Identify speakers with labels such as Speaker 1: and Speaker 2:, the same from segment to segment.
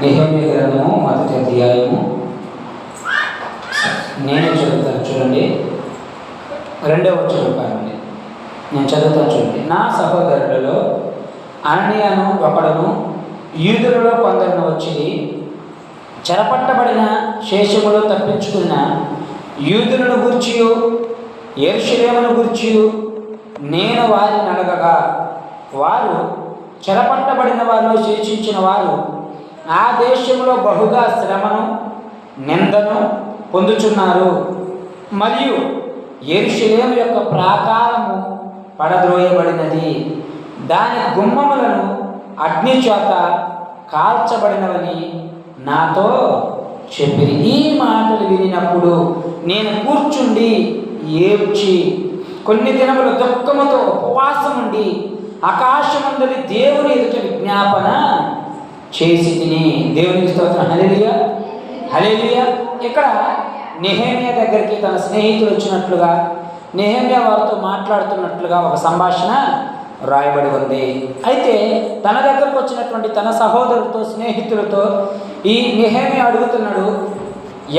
Speaker 1: నిహమ్య గ్రంథము మొదటి అధ్యాయము. నేను చదువుతాను చూడండి. రెండవ చదువుతానండి నేను చదువుతాను చూడండి. నా సహోదరులలో అననీయను ఒకడను యూదులలో కొందరును వచ్చి చెరపట్టబడిన శేషములో తప్పించుకున్న యూదులను గుర్చియు ఎరుషలేమును గుర్చియు నేను వారిని అడగగా వారు చెరపట్టబడిన వారిలో శేషించిన వారు ఆ దేశంలో బహుగా శ్రమను నిందను పొందుచున్నారు. మరియు ఎరుషలేము యొక్క ప్రాకారము పడద్రోయబడినది. దాని గుమ్మములను అగ్ని చేత కాల్చబడినవని నాతో చెప్పిరి. ఈ మాటలు వినినప్పుడు నేను కూర్చుండి ఏడ్చి కొన్ని దినములు దుఃఖముతో ఉపవాసం ఉండి ఆకాశమందలి దేవుని ఎదుట విజ్ఞాపన చేసి తిని దేవునికి స్తోత్రం. హలేలియా హలేలియా ఇక్కడ నెహేమియా దగ్గరికి తన స్నేహితులు వచ్చినట్లుగా నెహేమియా వారితో మాట్లాడుతున్నట్లుగా ఒక సంభాషణ రాయబడి ఉంది. అయితే తన దగ్గరకు వచ్చినటువంటి తన సహోదరుతో స్నేహితులతో ఈ నెహేమి అడుగుతున్నాడు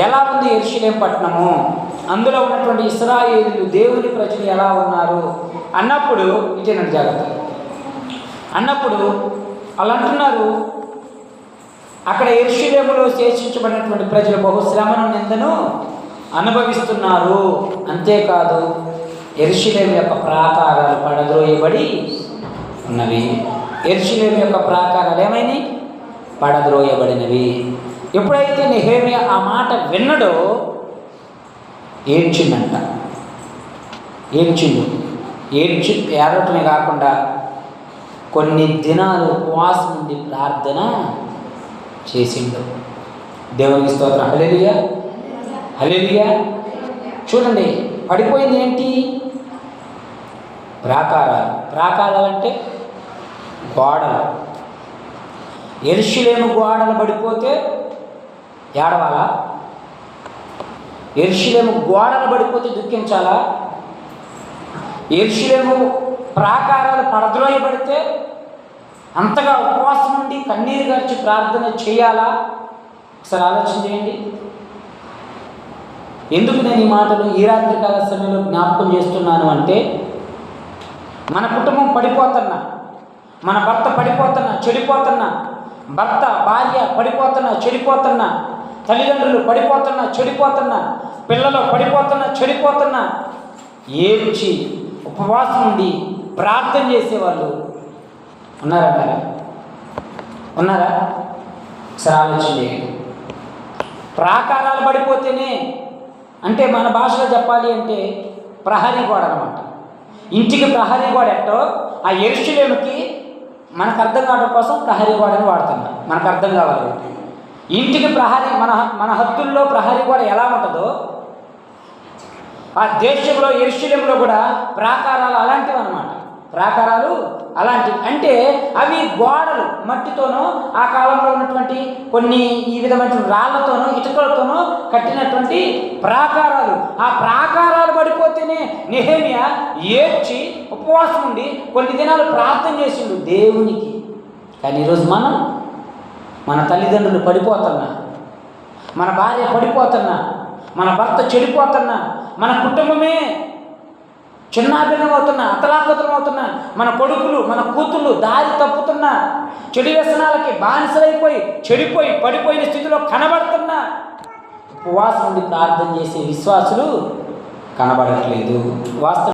Speaker 1: ఎలా ఉంది ఎరుషులేం పట్టణము? అందులో ఉన్నటువంటి ఇస్రాయేలు దేవుని ప్రజలు ఎలా ఉన్నారు? అన్నప్పుడు ఇటేనండి జాగ్రత్త అన్నప్పుడు వాళ్ళు అంటున్నారు అక్కడ ఎరుషులేములో శేషించబడినటువంటి ప్రజలు బహుశ్రమను నిందను అనుభవిస్తున్నారు. అంతేకాదు ఎరుషులేం యొక్క ప్రాకారాలు పడద్రోయబడి ఉన్నవి. ఎరుషులేం యొక్క ప్రాకారాలు ఏమైనాయి పడద్రోయబడినవి. ఎప్పుడైతే నెహేమియా ఆ మాట విన్నడో ఏడ్చిందంట ఏడ్చిండు. ఏడ్చి ఏడటమే కాకుండా కొన్ని దినాలు ఉపవాసం నుండి ప్రార్థన చేసిండు. దేవునికి స్తోత్రం. హలేలియా హలేలియా చూడండి పడిపోయింది ఏంటి? ప్రాకారాలు. ప్రాకారాలు అంటే గోడలు. ఎరుషులేము గోడలు పడిపోతే ఏడవాలా? ఎరుషులేము గోడలు పడిపోతే దుఃఖించాలా? ఎరుషులేము ప్రాకారాలు పడద్రోయబడితే అంతగా ఉపవాసం నుండి కన్నీరు గార్చి ప్రార్థన చేయాలా? ఒకసారి ఆలోచన చేయండి. ఎందుకు నేను ఈ మాటలు ఈ రాత్రికాల సమయంలో జ్ఞాపకం చేస్తున్నాను అంటే మన కుటుంబం పడిపోతున్నా మన భర్త పడిపోతున్నా చెడిపోతున్నా భర్త భార్య పడిపోతున్నా చెడిపోతున్నా తల్లిదండ్రులు పడిపోతున్నా చెడిపోతున్నా పిల్లలు పడిపోతున్నా చెడిపోతున్నా ఏడ్చి ఉపవాసం ఉండి ప్రార్థన చేసేవాళ్ళు ఉన్నారంటారా ఉన్నారా? సరే ఆలోచన ప్రాకారాలు పడిపోతేనే అంటే మన భాషలో చెప్పాలి అంటే ప్రహరీ గోడ అనమాట ఇంటికి ప్రహరీ గోడ ఎట్టో ఆ ఎరుషులేముకి మనకు అర్థం కావడం కోసం ప్రహరీ గోడని వాడుతున్నాం మనకు అర్థం కావాలి. ఇంటికి ప్రహరీ మన మన హద్దుల్లో ప్రహరీ గోడ ఎలా ఉంటుందో ఆ దేశంలో ఎరుశల్యంలో కూడా ప్రాకారాలు అలాంటివి అనమాట ప్రాకారాలు అలాంటివి. అంటే అవి గోడలు మట్టితోనూ ఆ కాలంలో ఉన్నటువంటి కొన్ని ఈ విధమైన రాళ్ళతోనూ ఇటుకలతోనూ కట్టినటువంటి ప్రాకారాలు. ఆ ప్రాకారాలు పడిపోతేనే నెహేమియా ఏడ్చి ఉపవాసం ఉండి కొన్ని దినాలు ప్రార్థన చేసిండు దేవునికి. కానీ ఈరోజు మనం మన తల్లిదండ్రులు పడిపోతున్నా మన భార్య పడిపోతున్నా మన భర్త చెడిపోతున్నా మన కుటుంబమే చిన్నాభిన్నం అవుతున్నా మన కొడుకులు మన కూతుళ్ళు దారి తప్పుతున్నా చెడు వ్యసనాలకి బానిసలైపోయి చెడిపోయి పడిపోయిన స్థితిలో కనబడుతున్నా. ఉపవాసం నుండి ప్రార్థన చేసే విశ్వాసులు కనబడట్లేదు. వాస్తవం